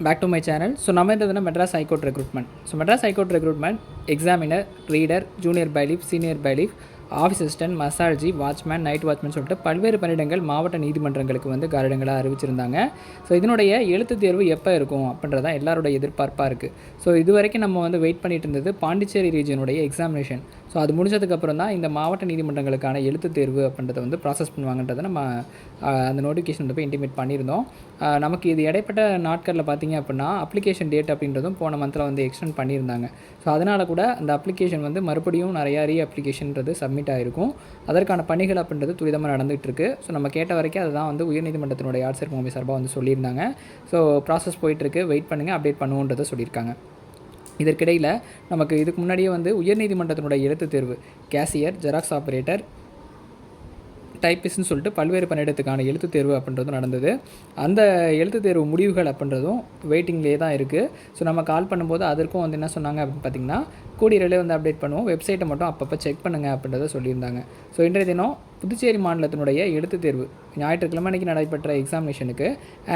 Back to my channel so நம்ம இந்த Madras high court recruitment so Madras high court recruitment examiner reader junior bailiff senior bailiff office assistant மசாஜி watchman night watchman சொல்லிட்டு பல்வேறு பணியிடங்கள் மாவட்ட நீதிமன்றங்களுக்கு வந்து காரிடங்களாக அறிவிச்சிருந்தாங்க. So இதனுடைய எழுத்து தேர்வு எப்போ இருக்கும் அப்படின்றதான் எல்லாரோட எதிர்பார்ப்பாக இருக்குது ஸோ இது வரைக்கும் நம்ம வந்து வெயிட் பண்ணிட்டு இருந்தது பாண்டிச்சேரி ரீஜனுடைய எக்ஸாமினேஷன் ஸோ அது முடிஞ்சதுக்கப்புறம் தான் இந்த மாவட்ட நீதிமன்றங்களுக்கான எழுத்து தேர்வு அப்படின்றத வந்து ப்ராசஸ் பண்ணுவாங்கன்றதை நம்ம அந்த நோட்டிஃபிகேஷன் வந்து போய் இன்டிமேட் பண்ணியிருந்தோம். நமக்கு இது இடைப்பட்ட நாட்களில் பார்த்தீங்க அப்படின்னா அப்ளிகேஷன் டேட் அப்படின்றதும் போன மந்தில் வந்து எக்ஸ்டெண்ட் பண்ணியிருந்தாங்க. ஸோ அதனால் கூட அந்த அப்ளிகேஷன் வந்து மறுபடியும் நிறையா ரீ அப்ளிகேஷன்றது சப்மிட் ஆகிருக்கும் அதற்கான பணிகள் அப்படின்றது துரிதமாக நடந்துகிட்டு இருக்கு ஸோ நம்ம கேட்ட வரைக்கும் அதுதான் வந்து உயர்நீதிமன்றத்தினுடைய ஆட்சியர் முகமை சார்பாக வந்து சொல்லியிருந்தாங்க. ஸோ ப்ராசஸ் போயிட்டுருக்கு வெயிட் பண்ணுங்கள் அப்டேட் பண்ணுவோன்றதை சொல்லியிருக்காங்க. இதற்கிடையில் நமக்கு இதுக்கு முன்னாடியே வந்து உயர்நீதிமன்றத்தினுடைய எழுத்து தேர்வு கேசியர் ஜெராக்ஸ் ஆப்ரேட்டர் டைப்பிஸ்ன்னு சொல்லிட்டு பல்வேறு பணியிடத்துக்கான எழுத்து தேர்வு அப்படின்றதும் நடந்தது. அந்த எழுத்து தேர்வு முடிவுகள் அப்படின்றதும் வெயிட்டிங்லேயே தான் இருக்குது ஸோ நம்ம கால் பண்ணும்போது அதற்கும் வந்து என்ன சொன்னாங்க அப்படின்னு பார்த்தீங்கன்னா கூடியரிலே வந்து அப்டேட் பண்ணுவோம். வெப்சைட்டை மட்டும் அப்பப்போ செக் பண்ணுங்கள் அப்படின்றத சொல்லியிருந்தாங்க. ஸோ இன்றைய தினம் புதுச்சேரி மாநிலத்தினுடைய எழுத்து தேர்வு ஞாயிற்றுக்கிழமை அன்றைக்கி நடைபெற்ற எக்ஸாமினேஷனுக்கு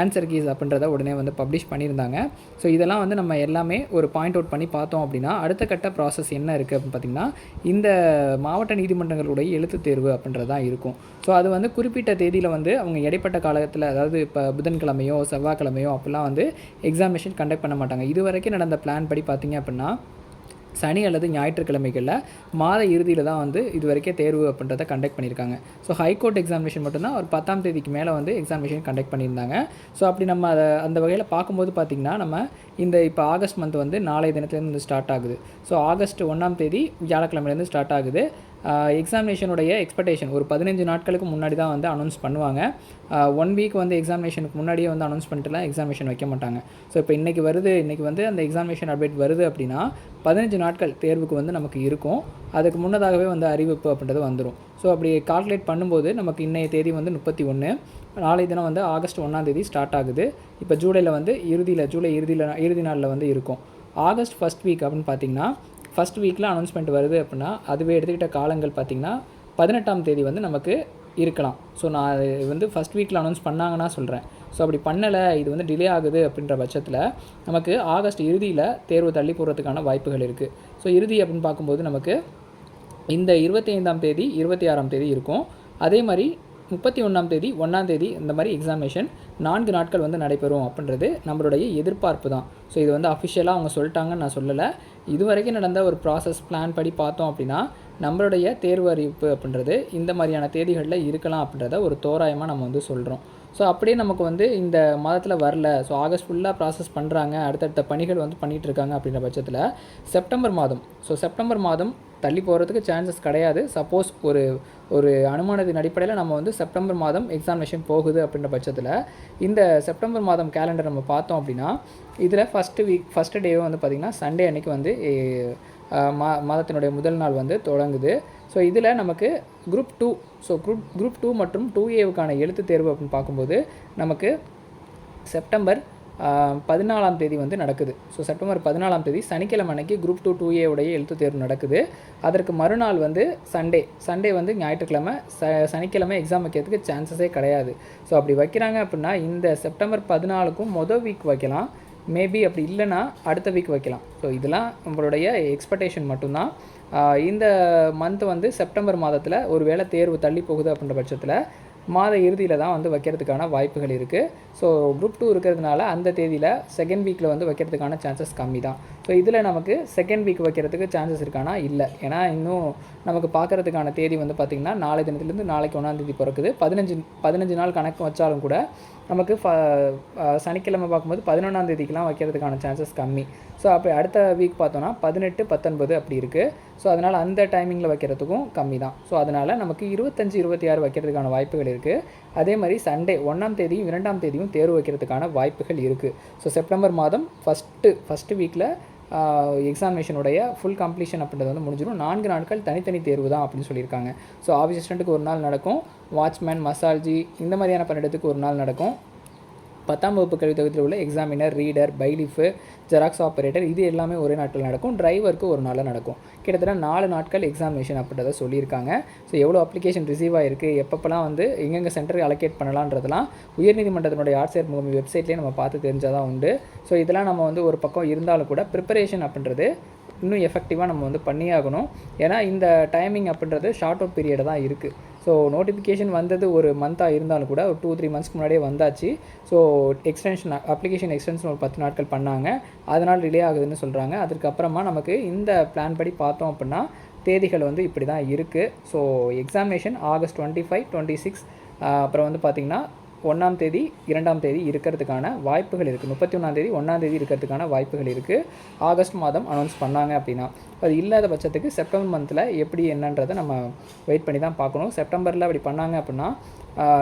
ஆன்சர் கீஸ் அப்படின்றத உடனே வந்து பப்ளிஷ் பண்ணியிருந்தாங்க. ஸோ இதெல்லாம் வந்து நம்ம எல்லாமே ஒரு பாயிண்ட் அவுட் பண்ணி பார்த்தோம் அப்படின்னா அடுத்த கட்ட ப்ராசஸ் என்ன இருக்குது அப்படின்னு பார்த்திங்கன்னா இந்த மாவட்ட நீதிமன்றங்களுடைய எழுத்து தேர்வு அப்படின்றது தான் இருக்கும். ஸோ அது வந்து குறிப்பிட்ட தேதியில் வந்து அவங்க இடைப்பட்ட காலத்தில் அதாவது இப்போ புதன்கிழமையோ செவ்வாய்க்கிழமையோ அப்படிலாம் வந்து எக்ஸாமினேஷன் கண்டக்ட் பண்ண மாட்டாங்க. இது வரைக்கும் நடந்த பிளான் படி பார்த்திங்க அப்படின்னா சனி அல்லது ஞாயிற்றுக்கிழமைகளில் மாத இறுதியில் தான் வந்து இது வரைக்கும் தேர்வு அப்படின்றத கண்டக்ட் பண்ணியிருக்காங்க. ஸோ ஹைகோர்ட் எக்ஸாமினேஷன் மட்டும்தான் ஒரு பத்தாம் தேதிக்கு மேலே வந்து எக்ஸாமினேஷன் கண்டக்ட் பண்ணியிருந்தாங்க. ஸோ அப்படி நம்ம அதை அந்த வகையில் பார்க்கும்போது பார்த்திங்கன்னா நம்ம இந்த இப்போ ஆகஸ்ட் மந்த் வந்து நாளைய தினத்துலேருந்து ஸ்டார்ட் ஆகுது. ஸோ ஆகஸ்ட் ஒன்றாம் தேதி வியாழக்கிழமையிலேருந்து ஸ்டார்ட் ஆகுது. எக்ஸாமினேஷனுடைய எக்ஸ்பெக்டேஷன் ஒரு பதினஞ்சு நாட்களுக்கு முன்னாடி தான் வந்து அனௌன்ஸ் பண்ணுவாங்க. ஒன் வீக் வந்து எக்ஸாமினேஷனுக்கு முன்னாடியே வந்து அனௌன்ஸ் பண்ணிட்டுலாம் எக்ஸாமினேஷன் வைக்க மாட்டாங்க. ஸோ இப்போ இன்றைக்கி வருது இன்றைக்கி வந்து அந்த எக்ஸாமினேஷன் அப்டேட் வருது அப்படின்னா பதினஞ்சு நாட்கள் தேர்வுக்கு வந்து நமக்கு இருக்கும். அதுக்கு முன்னதாகவே வந்து அறிவிப்பு அப்படின்றது வந்துடும் ஸோ அப்படி கால்குலேட் பண்ணும்போது நமக்கு இன்றைய தேதி வந்து முப்பத்தி ஒன்று நாளை தினம் வந்து ஆகஸ்ட் ஒன்றாம் தேதி ஸ்டார்ட் ஆகுது. இப்போ ஜூலையில் வந்து இறுதியில் ஜூலை இறுதியில் இறுதி நாளில் வந்து இருக்கும். ஆகஸ்ட் ஃபஸ்ட் வீக் அப்படின்னு பார்த்தீங்கன்னா ஃபஸ்ட் வீக்கில் அனௌன்ஸ்மெண்ட் வருது அப்படின்னா அதுவே எடுத்துக்கிட்ட காலங்கள் பார்த்திங்கன்னா பதினெட்டாம் தேதி வந்து நமக்கு இருக்கலாம். ஸோ நான் அது வந்து ஃபஸ்ட் வீக்கில் அனௌன்ஸ் பண்ணாங்கன்னா சொல்கிறேன் ஸோ அப்படி பண்ணலை இது வந்து டிலே ஆகுது அப்படின்ற பட்சத்தில் நமக்கு ஆகஸ்ட் இறுதியில் தேர்வு தள்ளி போடுறதுக்கான வாய்ப்புகள் இருக்குது ஸோ இறுதி அப்படின்னு பார்க்கும்போது நமக்கு இந்த இருபத்தி ஐந்தாம் தேதி இருபத்தி ஆறாம் தேதி இருக்கும். அதே மாதிரி முப்பத்தி ஒன்றாம் தேதி ஒன்றாம் தேதி இந்த மாதிரி எக்ஸாமினேஷன் நான்கு நாட்கள் வந்து நடைபெறும் அப்படின்றது நம்மளுடைய எதிர்பார்ப்பு தான். ஸோ இது வந்து அஃபிஷியலாக அவங்க சொல்லிட்டாங்கன்னு நான் சொல்லலை. இதுவரைக்கும் நடந்த ஒரு ப்ராசஸ் பிளான் படி பார்த்தோம் அப்படின்னா நம்மளுடைய தேர்வு அறிவிப்பு அப்படின்றது இந்த மாதிரியான தேதிகளில் இருக்கலாம் அப்படின்றத ஒரு தோராயமாக நம்ம வந்து சொல்கிறோம் ஸோ அப்படியே நமக்கு வந்து இந்த மாதத்தில் வரல. ஸோ ஆகஸ்ட் ஃபுல்லாக ப்ராசஸ் பண்ணுறாங்க அடுத்தடுத்த பணிகள் வந்து பண்ணிகிட்டு இருக்காங்க அப்படின்ற பட்சத்தில் செப்டம்பர் மாதம். ஸோ செப்டம்பர் மாதம் தள்ளி போகிறதுக்கு சான்சஸ் கிடையாது. சப்போஸ் ஒரு ஒரு அனுமானத்தின் அடிப்படையில் நம்ம வந்து செப்டம்பர் மாதம் எக்ஸாமினேஷன் போகுது அப்படின்ற பட்சத்தில் இந்த செப்டம்பர் மாதம் கேலண்டர் நம்ம பார்த்தோம் அப்படின்னா இதில் ஃபஸ்ட்டு வீக் ஃபஸ்ட்டு டே வந்து பார்த்திங்கன்னா சண்டே அன்றைக்கி வந்து மா மாதத்தினுடைய முதல் நாள் வந்து தொடங்குது. ஸோ இதில் நமக்கு group two so group group two மற்றும் டூ ஏவுக்கான எழுத்து தேர்வு அப்படின்னு பார்க்கும்போது நமக்கு செப்டம்பர் பதினாலாம் தேதி வந்து நடக்குது. ஸோ செப்டம்பர் பதினாலாம் தேதி சனிக்கிழமை அன்னைக்கு குரூப் டூ டூ ஏவுடைய எழுத்து தேர்வு நடக்குது. அதற்கு மறுநாள் வந்து சண்டே சண்டே வந்து ஞாயிற்றுக்கிழமை ச சனிக்கிழமை எக்ஸாம் வைக்கிறதுக்கு சான்சஸே கிடையாது. ஸோ அப்படி வைக்கிறாங்க அப்படின்னா இந்த செப்டம்பர் பதினாலுக்கும் மொதல் வீக் வைக்கலாம். மேபி அப்படி இல்லைன்னா அடுத்த வீக் வைக்கலாம். ஸோ இதெல்லாம் நம்மளுடைய எக்ஸ்பெக்டேஷன் மட்டும்தான். இந்த மந்த் வந்து செப்டம்பர் மாதத்தில் ஒரு வேளை தேர்வு தள்ளி போகுது அப்படின்ற பட்சத்தில் மாத இறுதியில் தான் வந்து வைக்கிறதுக்கான வாய்ப்புகள் இருக்குது ஸோ குரூப் டூ இருக்கிறதுனால அந்த தேதியில் செகண்ட் வீக்கில் வந்து வைக்கிறதுக்கான சான்சஸ் கம்மி தான். ஸோ இதில் நமக்கு செகண்ட் வீக் வைக்கிறதுக்கு சான்சஸ் இருக்கானா? இல்லை. ஏன்னா இன்னும் நமக்கு பார்க்குறதுக்கான தேதி வந்து பார்த்திங்கன்னா நாளை தினத்துலேருந்து நாளைக்கு ஒன்றாந்தேதி பிறக்குது. பதினஞ்சு பதினஞ்சு நாள் கணக்கு வச்சாலும் கூட நமக்கு ஃப சனிக்கிழமை பார்க்கும்போது பதினொன்றாம் தேதிக்கெலாம் வைக்கிறதுக்கான சான்சஸ் கம்மி. ஸோ அப்போ அடுத்த வீக் பார்த்தோன்னா பதினெட்டு பத்தொன்பது அப்படி இருக்குது ஸோ அதனால் அந்த டைமிங்கில் வைக்கிறதுக்கும் கம்மி தான். ஸோ அதனால் நமக்கு இருபத்தஞ்சி இருபத்தி ஆறு வைக்கிறதுக்கான வாய்ப்புகள் இருக்குது அதே மாதிரி சண்டே ஒன்றாம் தேதியும் இரண்டாம் தேதியும் தேர்வு வைக்கிறதுக்கான வாய்ப்புகள் இருக்குது ஸோ செப்டம்பர் மாதம் ஃபஸ்ட்டு ஃபஸ்ட்டு வீக்கில் எக்ஸாமினேஷனுடைய ஃபுல் கம்ப்ளீஷன் அப்படின்றது வந்து முடிஞ்சிடும் நான்கு நாட்கள் தனித்தனி தேர்வு தான் அப்படின்னு சொல்லியிருக்காங்க. ஸோ ஆஃபீஸ் அசிஸ்டண்ட்டுக்கு ஒரு நாள் நடக்கும். வாட்ச்மேன் மசால்ஜி இந்த மாதிரியான பணியிடத்துக்கு ஒரு நாள் நடக்கும். பத்தாம் வகுப்பு கல்வி தொகுதியில் உள்ள examiner reader bailiff xerox operator இது எல்லாமே ஒரே நாட்டில் நடக்கும். டிரைவருக்கு ஒரு நாளில் நடக்கும். கிட்டத்தட்ட நாலு நாட்கள் எக்ஸாமினேஷன் அப்படின்றத சொல்லியிருக்காங்க. ஸோ எவ்வளோ அப்ளிகேஷன் ரிசீவ் ஆகிருக்கு எப்பப்பெல்லாம் வந்து எங்கெங்கே சென்டர் அலோகேட் பண்ணலான்றதெல்லாம் உயர்நீதிமன்றத்தினுடைய ஆட்சியர் முகமை வெப்சைட்லேயே நம்ம பார்த்து தெரிஞ்சால் தான் உண்டு. ஸோ இதெல்லாம் நம்ம வந்து ஒரு பக்கம் இருந்தாலும் கூட ப்ரிப்பரேஷன் அப்படின்றது இன்னும் எஃபெக்டிவாக நம்ம வந்து பண்ணியே ஆகணும். ஏன்னா இந்த டைமிங் அப்படின்றது ஷார்ட் அவுட் பீரியட் தான் இருக்குது ஸோ நோட்டிஃபிகேஷன் வந்தது ஒரு மந்த்தாக இருந்தாலும் கூட ஒரு டூ த்ரீ மந்த்ஸ்க்கு முன்னாடியே வந்தாச்சு. ஸோ எக்ஸ்டென்ஷன் அப்ளிகேஷன் எக்ஸ்டென்ஷன் ஒரு பத்து நாட்கள் பண்ணாங்க. அதனால் டிலே ஆகுதுன்னு சொல்கிறாங்க அதுக்கப்புறமா நமக்கு இந்த பிளான் படி பார்த்தோம் அப்படின்னா தேதிகள் வந்து இப்படி தான் இருக்குது so examination August twenty five twenty six அப்புறம் வந்து பார்த்திங்கன்னா ஒன்றாம் தேதி இரண்டாம் தேதி இருக்கிறதுக்கான வாய்ப்புகள் இருக்குது முப்பத்தி ஒன்றாம் தேதி ஒன்றாம் தேதி இருக்கிறதுக்கான வாய்ப்புகள் இருக்குது ஆகஸ்ட் மாதம் அனௌன்ஸ் பண்ணாங்க அப்படின்னா அது இல்லாத பட்சத்துக்கு செப்டம்பர் மந்தில் எப்படி என்னன்றதை நம்ம வெயிட் பண்ணி தான் பார்க்கணும். செப்டம்பரில் அப்படி பண்ணாங்க அப்படின்னா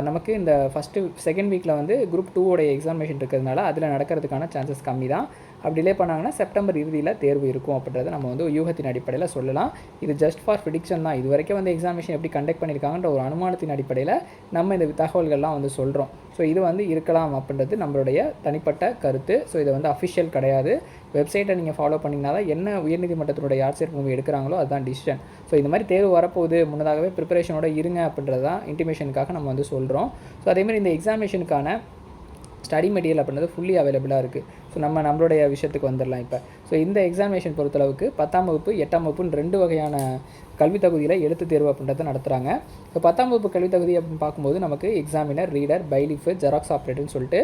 நமக்கு இந்த ஃபஸ்ட்டு செகண்ட் வீக்கில் வந்து குரூப் டூவோடைய எக்ஸாமினேஷன் இருக்கிறதுனால அதில் நடக்கிறதுக்கான சான்சஸ் கம்மி தான் அப்படி டிலே பண்ணாங்கன்னா செப்டம்பர் இறுதியில் தேர்வு இருக்கும் அப்படின்றத நம்ம வந்து யூகத்தின் அடிப்படையில் சொல்லலாம். இது ஜஸ்ட் ஃபார் ப்ரிடிக்ஷன் தான். இது வரைக்கும் வந்து எக்ஸாமினேஷன் எப்படி கண்டக்ட் பண்ணியிருக்காங்கன்ற ஒரு அனுமானத்தின் அடிப்படையில் நம்ம இந்த தகவல்கள்லாம் வந்து சொல்கிறோம் ஸோ இது வந்து இருக்கலாம் அப்படின்றது நம்மளுடைய தனிப்பட்ட கருத்து. ஸோ இது வந்து அஃபிஷியல் கிடையாது. வெப்சைட்டை நீங்கள் ஃபாலோ பண்ணிங்கன்னா தான் என்ன உயர்நீதிமன்றத்தினுடைய ஆட்சியர் மூவி எடுக்கிறாங்களோ அதுதான் டிசிஷன் ஸோ இந்த மாதிரி தேர்வு வரப்போகுது. முன்னதாகவே ப்ரிப்பரேஷனோட இருங்க அப்படின்றது தான் இன்டிமேஷனுக்காக நம்ம வந்து சொல்கிறோம் ஸோ அதேமாதிரி இந்த எக்ஸாமினேஷனுக்கான ஸ்டடி மெட்டீரியல் அப்படின்றது ஃபுல்லி அவைலபிளாக இருக்குது ஸோ நம்ம நம்மளுடைய விஷயத்துக்கு வந்துடலாம் இப்போ. ஸோ இந்த எக்ஸாமினேஷன் பொறுத்தளவுக்கு பத்தாம் வகுப்பு எட்டாம் வகுப்புன்னு ரெண்டு வகையான கல்வி தகுதியில் எழுத்து தேர்வு அப்படின்றத நடத்துகிறாங்க இப்போ பத்தாம் வகுப்பு கல்வி தகுதி அப்படின்னு பார்க்கும்போது நமக்கு எக்ஸாமினர் ரீடர் பைலிஃபு ஜெராக்ஸ் ஆப்ரேட்டர்னு சொல்லிட்டு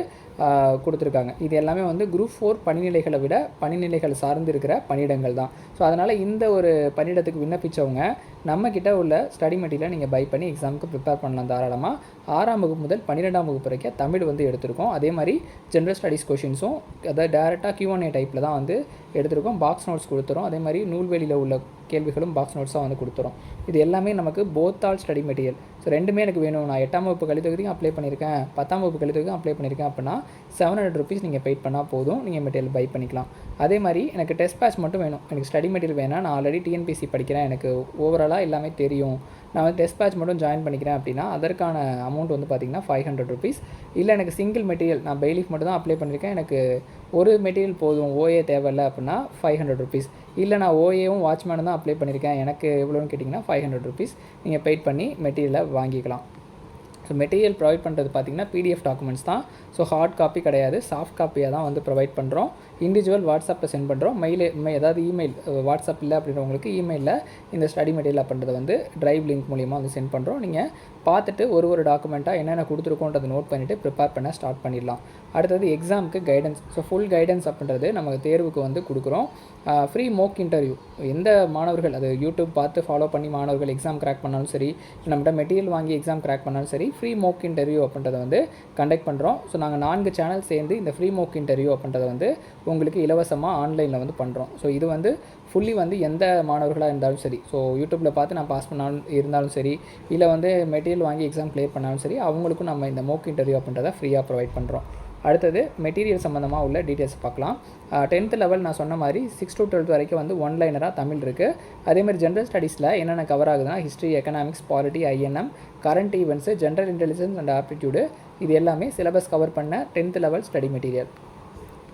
கொடுத்துருக்காங்க. இது எல்லாமே வந்து குரூப் ஃபோர் பணிநிலைகளை விட பணிநிலைகள் சார்ந்து இருக்கிற பணியிடங்கள் தான். ஸோ அதனால் இந்த ஒரு பணியிடத்துக்கு விண்ணப்பித்தவங்க நம்மக்கிட்ட உள்ள ஸ்டடி மெட்டீரியலை நீங்கள் பை பண்ணி எக்ஸாமுக்கு ப்ரிப்பேர் பண்ணலாம் தாராளமாக ஆறாம் வகுப்பு முதல் பன்னிரெண்டாம் வகுப்பு வரைக்கும் தமிழ் வந்து எடுத்திருக்கோம். அதே மாதிரி ஜென்ரல் ஸ்டடீஸ் கொஷின்ஸும் அதாவது டேரெக்டாக கியூஎன்ஏ டைப்பில் தான் வந்து எடுத்திருக்கோம். பாக்ஸ் நோட்ஸ் கொடுத்துரும் அதே மாதிரி நூல்வெளியில் உள்ள கேள்விகளும் பாக்ஸ் நோட்ஸாக வந்து கொடுத்துரும் இது எல்லாமே நமக்கு both all study material so ரெண்டுமே எனக்கு வேணும். நான் எட்டாம் வகுப்பு கழித்தொகுதிக்கும் அப்ளை பண்ணியிருக்கேன். பத்தாம் வகுப்பு கழித்தொகுதிக்கும் அப்ளை பண்ணியிருக்கேன் அப்படின்னா செவன் ஹண்ட்ரட் ருபீஸ் நீங்கள் பெய்ட் பண்ணால் போதும். நீங்கள் மெட்டீரியல் பை பண்ணிக்கலாம். அதே மாதிரி எனக்கு டெஸ்ட் பேட்ச் மட்டும் வேணும். எனக்கு ஸ்டடி மெட்டீரியல் வேணால் நான் ஆல்ரெடி டிஎன்பிசி படிக்கிறேன். எனக்கு ஓவராலாக எல்லாமே தெரியும். நான் வந்து டெஸ்ட் பேட்ச் மட்டும் ஜாயின் பண்ணிக்கிறேன் அப்படின்னா அதற்கான அமௌண்ட் வந்து பார்த்திங்கன்னா ஃபைவ் ஹண்ட்ரட் ருபீஸ் இல்லை எனக்கு சிங்கிள் மெட்டீரியல் நான் பெய்லீஃப் மட்டும் தான் அப்ளை பண்ணியிருக்கேன் எனக்கு ஒரு மெட்டீரியல் போதும் ஓஏ தேவையில்லை அப்படின்னா ஃபைவ் ஹண்ட்ரட் ருபீஸ் இல்லை நான் ஓஏவும் வாட்ச்மேனும் தான் அப்ளை பண்ணியிருக்கேன் எனக்கு எவ்வளோன்னு கேட்டிங்கன்னா ஃபைவ் ஹண்ட்ரட் ருபீஸ் நீங்கள் பெயிட் பண்ணி மெட்டீரியலை வாங்கிக்கலாம். ஸோ மெட்டீரியல் ப்ரொவைட் பண்ணுறது பார்த்தீங்கன்னா பிடிஎஃப் டாக்குமெண்ட்ஸ் தான். ஸோ ஹார்ட் காப்பி கிடையாது. சாஃப்ட் காப்பியாக தான் வந்து ப்ரொவைட் பண்ணுறோம் இண்டிவிஜுவல் வாட்ஸ்அப்பில் சென்ட் பண்ணுறோம் மெயில் ஏதாவது இமெயில் வாட்ஸ்அப் இல்லை அப்படின்றவங்களுக்கு இமெயிலில் இந்த ஸ்டடி மெட்டீரியல் அப்படின்றத வந்து ட்ரைவ் லிங்க் மூலிமா வந்து சென்ட் பண்ணுறோம் நீங்கள் பார்த்துட்டு ஒரு ஒரு டாக்குமெண்ட்டாக என்னென்ன கொடுத்துருக்கோன்றதை நோட் பண்ணிவிட்டு ப்ரிப்பேர் பண்ண ஸ்டார்ட் பண்ணிடலாம். அடுத்தது எக்ஸாமுக்கு கைடன்ஸ் ஸோ ஃபுல் கைடன்ஸ் அப்படின்றது நம்ம தேர்வுக்கு வந்து கொடுக்குறோம். ஃப்ரீ மோக் இன்டர்வியூ எந்த மாணவர்கள் அது யூடியூப் பார்த்து ஃபாலோ பண்ணி மாணவர்கள் எக்ஸாம் கிராக் பண்ணாலும் சரி நம்மகிட்ட மெட்டீரியல் வாங்கி எக்ஸாம் கிராக் பண்ணாலும் சரி ஃப்ரீ மோக் இன்டர்வியூ அப்படின்றத வந்து கண்டக்ட் பண்ணுறோம் ஸோ நாங்கள் நான்கு சேனல் சேர்ந்து இந்த ஃப்ரீ மோக் இன்டர்வியூ அப்படின்றத வந்து உங்களுக்கு இலவசமாக ஆன்லைனில் வந்து பண்ணுறோம் ஸோ இது வந்து ஃபுல்லி வந்து எந்த மாணவர்களாக இருந்தாலும் சரி. ஸோ யூடியூப்பில் பார்த்து நான் பாஸ் பண்ணாலும் இருந்தாலும் சரி இல்லை வந்து மெட்டீரியல் வாங்கி எக்ஸாம் க்ளியர் பண்ணாலும் சரி அவங்களுக்கும் நம்ம இந்த மோக் இன்டர்வியூ அப்படின்றத ஃப்ரீயாக ப்ரொவைட் பண்ணுறோம் அடுத்தது மெட்டீரியல் சம்மந்தமாக உள்ள டீட்டெயில்ஸ் பார்க்கலாம். டென்த்து லெவல் நான் சொன்ன மாதிரி சிக்ஸ் டு டுவெல்த் வரைக்கும் வந்து ஒன் லைனராக தமிழ் இருக்குது அதேமாதிரி ஜென்ரல் ஸ்டடீஸில் என்னென்ன கவர் ஆகுதுன்னா history economics polity INM current events general intelligence and aptitude இது எல்லாமே சிலபஸ் கவர் பண்ண டென்த்து லெவல் ஸ்டடி மெட்டீரியல்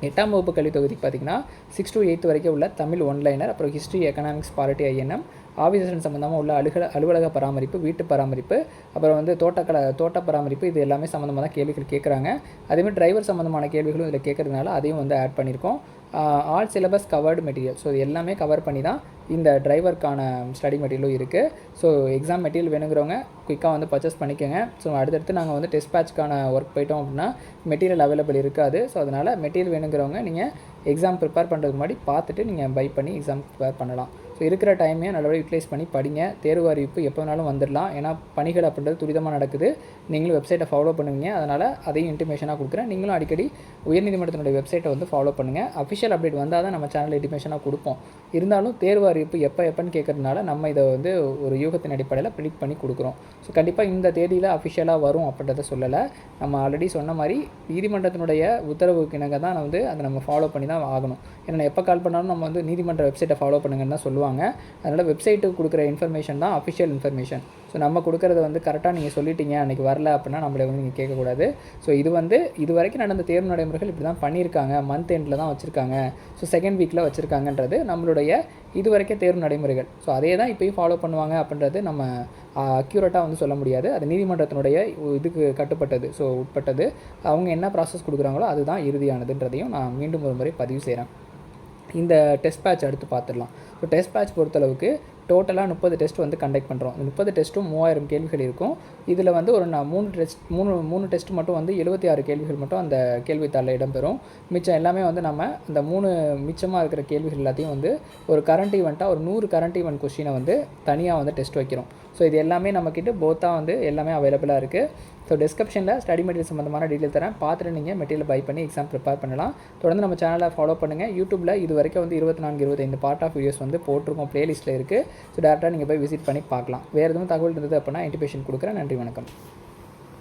எட்டாம் வகுப்பு கல்வி தொகுதிக்கு பார்த்தீங்கன்னா சிக்ஸ் டு எயித் வரைக்கும் உள்ள தமிழ் ஒன்லைனர் அப்புறம் history economics polity INM officer சம்மந்தமாக உள்ள அலுவல அலுவலக பராமரிப்பு வீட்டு பராமரிப்பு அப்புறம் வந்து தோட்டக்கலை தோட்ட பராமரிப்பு இது எல்லாமே சம்மந்தமாக தான் கேள்விகள் கேட்குறாங்க. அதேமாதிரி டிரைவர் சம்மந்தமான கேள்விகளும் இதில் கேட்குறதுனால அதையும் வந்து ஆட் பண்ணியிருக்கோம். All syllabus covered material so இது எல்லாமே கவர் பண்ணி தான் இந்த டிரைவருக்கான ஸ்டடி மெட்டீரியலும் இருக்குது ஸோ எக்ஸாம் மெட்டீரியல் வேணுங்கிறவங்க குயிக்காக வந்து பர்ச்சேஸ் பண்ணிக்கோங்க. ஸோ அடுத்தடுத்து நாங்கள் வந்து டெஸ்ட் பேட்ச்க்கான ஒர்க் போயிட்டோம் அப்படின்னா மெட்டீரியல் அவைலபிள் இருக்காது. ஸோ அதனால் மெட்டீரியல் வேணுங்கிறவங்க நீங்கள் எக்ஸாம் ப்ரிப்பேர் பண்ணுறதுக்கு முன்னாடி பார்த்துட்டு நீங்கள் பை பண்ணி எக்ஸாம் ப்ரிப்பேர் பண்ணலாம். ஸோ இருக்கிற டைமே நல்லபடியாக யூட்டிலைஸ் பண்ணி படிங்க. தேர்வு அறிவிப்பு எப்போ வேணாலும் வந்துடலாம் ஏன்னா பணிகள் அப்படின்றது துரிதமாக நடக்குது. நீங்களும் வெப்சைட்டை ஃபாலோ பண்ணுவீங்க. அதனால் அதையும் இன்டிமேஷனாக கொடுக்குறேன். நீங்களும் அடிக்கடி உயர்நீதிமன்றத்தினுடைய வெப்சைட்டை வந்து ஃபாலோ பண்ணுங்கள் அஃபிஷியல் அப்டேட் வந்தால் தான் நம்ம சேனலில் இன்டிமேஷனாக கொடுப்போம். இருந்தாலும் தேர்வு அறிவிப்பு எப்போ எப்போன்னு கேட்குறதுனால நம்ம இதை வந்து ஒரு யூகத்தின் அடிப்படையில் ப்ரிடிக்ட் பண்ணி கொடுக்குறோம். ஸோ கண்டிப்பாக இந்த தேதியில் அஃபிஷியலாக வரும் அப்படின்றத சொல்லலை. நம்ம ஆல்ரெடி சொன்ன மாதிரி நீதிமன்றத்தினுடைய உத்தரவுக்கு இணங்க தான் வந்து அதை நம்ம ஃபாலோ பண்ணி தான் ஆகணும். ஏன்னா எப்போ கால் பண்ணாலும் நம்ம வந்து நீதிமன்ற வெப்சைட்டை ஃபாலோ பண்ணுங்கன்னு தான் சொல்லுவாங்க. சொல்லுவாங்க. அதனால் வெப்சைட்டுக்கு கொடுக்குற இன்ஃபர்மேஷன் தான் அஃபிஷியல் இன்ஃபர்மேஷன் ஸோ நம்ம கொடுக்குறத வந்து கரெக்டாக நீங்கள் சொல்லிட்டீங்க அன்றைக்கி வரல அப்படின்னா நம்மளை வந்து நீங்கள் கேட்கக்கூடாது. ஸோ இது வந்து இது வரைக்கும் நடந்த தேர்வு நடைமுறைகள் இப்படி தான் பண்ணியிருக்காங்க மந்த் எண்டில் தான் வச்சுருக்காங்க. ஸோ செகண்ட் வீக்கில் வச்சுருக்காங்கன்றது நம்மளுடைய இது வரைக்கும் தேர்வு நடைமுறைகள். ஸோ அதே தான் இப்போயும் ஃபாலோ பண்ணுவாங்க அப்படின்றது நம்ம அக்யூரேட்டாக வந்து சொல்ல முடியாது. அது நீதிமன்றத்தினுடைய இதுக்கு கட்டுப்பட்டது. ஸோ உட்பட்டது. அவங்க என்ன ப்ராசஸ் கொடுக்குறாங்களோ அதுதான் இறுதியானதுன்றதையும் நான் மீண்டும் ஒரு முறை பதிவு செய்கிறேன் இந்த டெஸ்ட் பேட்ச் அடுத்து பார்த்துடலாம். ஸோ டெஸ்ட் பேட்ச் பொறுத்தளவுக்கு டோட்டலாக முப்பது டெஸ்ட் வந்து கண்டக்ட் பண்ணுறோம் இந்த முப்பது டெஸ்ட்டும் மூவாயிரம் கேள்விகள் இருக்கும். இதில் வந்து ஒரு நான் மூணு டெஸ்ட் மூணு மூணு டெஸ்ட் மட்டும் வந்து எழுபத்தி ஆறு கேள்விகள் மட்டும் அந்த கேள்வித்தாளில் இடம்பெறும். மிச்சம் எல்லாமே வந்து நம்ம அந்த மூணு மிச்சமாக இருக்கிற கேள்விகள் எல்லாத்தையும் வந்து ஒரு கரண்ட் ஈவெண்ட்டாக ஒரு நூறு கரண்ட் ஈவெண்ட் கொஷினை வந்து தனியாக வந்து டெஸ்ட் வைக்கிறோம். ஸோ இது எல்லாமே நம்மக்கிட்ட போத்தாக வந்து எல்லாமே அவைலபிளாக இருக்குது ஸோ டிஸ்கிரிப்ஷனில் ஸ்டடி மெட்டீரியல் சம்மந்தமான டீட்டெயில் தரேன். பார்த்துட்டு நீங்கள் மெட்டீரியல் பை பண்ணி எக்ஸாம் ப்ரிப்பேர் பண்ணலாம். தொடர்ந்து நம்ம சேனலை ஃபாலோ பண்ணுங்கள் யூடியூப்பில் இது வரைக்கும் வந்து இருபத்தி நான்கு இருபத்தைந்து பார்ட் ஆஃப் வீடியோஸ் வந்து போட்டிருக்கோம். ப்ளேலிஸ்ட்டில் இருக்குது ஸோ டேரெக்டாக நீங்கள் போய் விசிட் பண்ணி பார்க்கலாம். வேறு எதுவும் தகவல் இருந்தது அப்படின்னா இன்டிமேஷன் கொடுக்குறேன். நன்றி வணக்கம்.